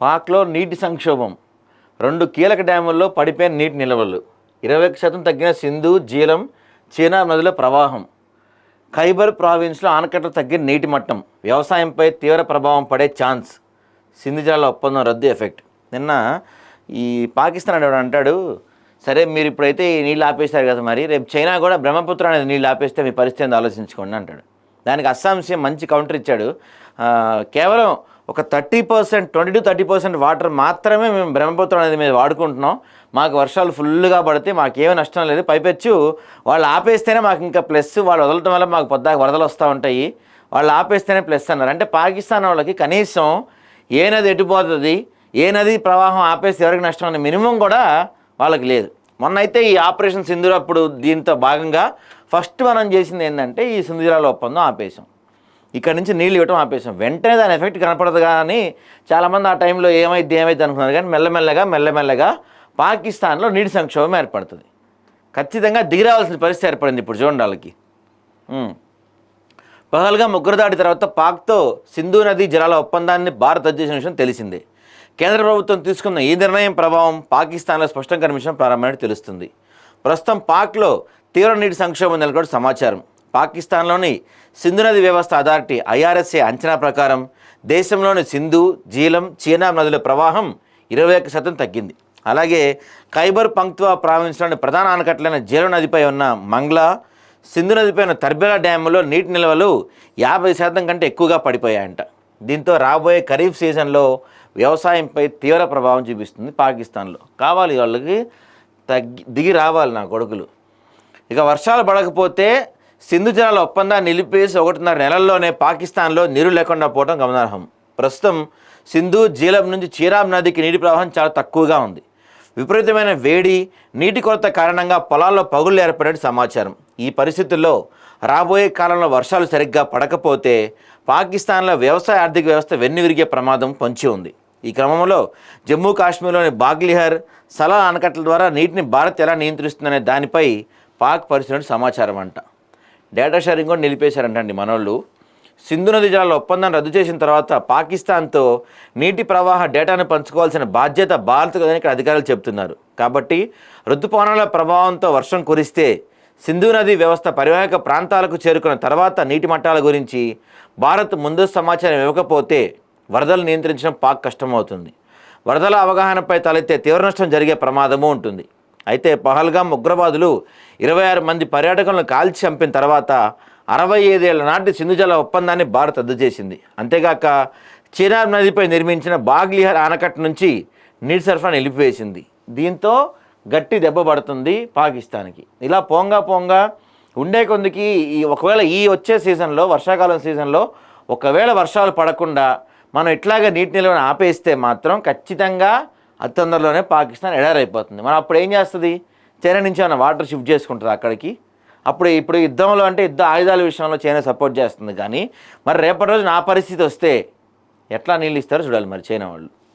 పాక్లో నీటి సంక్షోభం. రెండు కీలక డ్యాముల్లో పడిపోయిన నీటి నిల్వలు. ఇరవై శాతం తగ్గిన సింధు జీలం చీనా నదిలో ప్రవాహం. ఖైబర్ ప్రావిన్స్లో ఆనకట్ట తగ్గిన నీటి మట్టం. వ్యవసాయంపై తీవ్ర ప్రభావం పడే ఛాన్స్. సింధు జలాల ఒప్పందం రద్దు ఎఫెక్ట్. నిన్న ఈ పాకిస్తాన్ అనేవాడు అంటాడు సరే మీరు ఇప్పుడైతే ఈ నీళ్ళు ఆపేశారు కదా మరి రేపు చైనా కూడా బ్రహ్మపుత్ర అనేది నీళ్ళు ఆపేస్తే మీ పరిస్థితి ఆలోచించుకోండి అంటాడు. దానికి అస్సాం సీఎం మంచి కౌంటర్ ఇచ్చాడు. కేవలం ఒక thirty percent twenty to thirty percent water మాత్రమే మేము బ్రహ్మపుత్రం అనేది మీద వాడుకుంటున్నాం. మాకు వర్షాలు ఫుల్గా పడితే మాకేమీ నష్టం లేదు. పైపెచ్చు వాళ్ళు ఆపేస్తేనే మాకు ఇంకా ప్లస్ వాళ్ళు వదలటం వల్ల మాకు పొద్దాక వరదలు వస్తూ ఉంటాయి. వాళ్ళు ఆపేస్తేనే ప్లస్ అన్నారు. అంటే పాకిస్తాన్ వాళ్ళకి కనీసం ఏ నది ఎటుపోతుంది ఏ నది ప్రవాహం ఆపేస్తే ఎవరికి నష్టం అనే మినిమం కూడా వాళ్ళకి లేదు. మొన్న అయితే ఈ ఆపరేషన్ సింధుర అప్పుడు దీంతో భాగంగా ఫస్ట్ మనం చేసింది ఏంటంటే ఈ సింధురాల ఒప్పందం ఆపేసాం ఇక్కడ నుంచి నీళ్ళు ఇవ్వటం ఆపేసాం వెంటనే దాని ఎఫెక్ట్ కనపడదు కానీ చాలామంది ఆ టైంలో ఏమైంది ఏమైంది అనుకున్నారు కానీ మెల్లమెల్లగా మెల్లమెల్లగా పాకిస్తాన్లో నీటి సంక్షోభం ఏర్పడుతుంది. ఖచ్చితంగా దిగిరావాల్సిన పరిస్థితి ఏర్పడింది ఇప్పుడు చూడండి వాళ్ళకి పహల్గా ముగ్గురు దాడి తర్వాత పాక్తో సింధు నదీ జలాల ఒప్పందాన్ని భారత్ రద్దు చేసిన విషయం తెలిసిందే. కేంద్ర ప్రభుత్వం తీసుకున్న ఈ నిర్ణయం ప్రభావం పాకిస్తాన్లో స్పష్టం కనిపించడం ప్రారంభమైనట్టు తెలుస్తుంది. ప్రస్తుతం పాక్లో తీవ్ర నీటి సంక్షోభం నెలకొన్న సమాచారం. పాకిస్తాన్లోని సింధు నది వ్యవస్థ అథారిటీ ఐఆర్ఎస్ఏ అంచనా ప్రకారం దేశంలోని సింధు జీలం చీనా నదుల ప్రవాహం ఇరవై ఒక్క శాతం తగ్గింది. అలాగే ఖైబర్ పంక్తువా ప్రావిన్స్లోని ప్రధాన ఆనకట్లైన జీలం నదిపై ఉన్న మంగ్లా సింధు నదిపై ఉన్న తర్బెలా డ్యాములో నీటి నిల్వలు యాభై శాతం కంటే ఎక్కువగా పడిపోయాయంట. దీంతో రాబోయే ఖరీఫ్ సీజన్లో వ్యవసాయంపై తీవ్ర ప్రభావం చూపిస్తుంది పాకిస్తాన్లో. కావాలి వాళ్ళకి తగ్గి దిగి రావాలి నా కొడుకులు. ఇక వర్షాలు పడకపోతే సింధు జలాల ఒప్పందాన్ని నిలిపేసి ఒకటిన్నర నెలల్లోనే పాకిస్తాన్లో నీరు లేకుండా పోవడం గమనార్హం. ప్రస్తుతం సింధు జీలం నుంచి చీరాబ్ నదికి నీటి ప్రవాహం చాలా తక్కువగా ఉంది. విపరీతమైన వేడి నీటి కొరత కారణంగా పొలాల్లో పగుళ్ళు ఏర్పడిన సమాచారం. ఈ పరిస్థితుల్లో రాబోయే కాలంలో వర్షాలు సరిగ్గా పడకపోతే పాకిస్తాన్లో వ్యవసాయ ఆర్థిక వ్యవస్థ వెన్నువిరిగే ప్రమాదం పొంచి ఉంది. ఈ క్రమంలో జమ్మూ కాశ్మీర్లోని బాగ్లిహర్ సలా ఆనకట్ల ద్వారా నీటిని భారత్ ఎలా నియంత్రిస్తుందనే దానిపై పాక్ పరిశీలన సమాచారం అంట. డేటా షేరింగ్ కూడా నిలిపేశారంటండి మనోళ్ళు. సింధు నది జలాల ఒప్పందం రద్దు చేసిన తర్వాత పాకిస్తాన్తో నీటి ప్రవాహ డేటాను పంచుకోవాల్సిన బాధ్యత భారత్ కదని ఇక్కడ అధికారులు చెబుతున్నారు. కాబట్టి ఋతుపవనాల ప్రభావంతో వర్షం కురిస్తే సింధు నది వ్యవస్థ పరివాహక ప్రాంతాలకు చేరుకున్న తర్వాత నీటి మట్టాల గురించి భారత్ ముందు సమాచారం ఇవ్వకపోతే వరదలు నియంత్రించడం పాక్ కష్టమవుతుంది. వరదల అవగాహనపై తలెత్తే తీవ్ర నష్టం జరిగే ప్రమాదము ఉంటుంది. అయితే పహల్గాం ఉగ్రవాదులు ఇరవై ఆరు మంది పర్యాటకులను కాల్చి చంపిన తర్వాత అరవై ఐదేళ్ళ నాటి సింధుజల ఒప్పందాన్ని భారత్ రద్దు చేసింది. అంతేగాక చినాబ్ నదిపై నిర్మించిన బాగ్లిహర్ ఆనకట్ట నుంచి నీటి సరఫరా నిలిపివేసింది. దీంతో గట్టి దెబ్బ పడుతుంది పాకిస్తాన్కి. ఇలా పోంగా పోంగా ఉండే కొందికి ఈ ఒకవేళ ఈ వచ్చే సీజన్లో వర్షాకాలం సీజన్లో ఒకవేళ వర్షాలు పడకుండా మనం ఇట్లాగే నీటి నిల్వను ఆపేస్తే మాత్రం ఖచ్చితంగా అతి తొందరలోనే పాకిస్తాన్ ఎడారైపోతుంది. మనం అప్పుడు ఏం చేస్తుంది? చైనా నుంచి ఏమైనా వాటర్ షిఫ్ట్ చేసుకుంటుంది అక్కడికి? అప్పుడు ఇప్పుడు యుద్ధంలో అంటే యుద్ధ ఆయుధాల విషయంలో చైనా సపోర్ట్ చేస్తుంది కానీ మరి రేపటి రోజు నా పరిస్థితి వస్తే ఎట్లా నీళ్ళు ఇస్తారో చూడాలి మరి చైనా వాళ్ళు.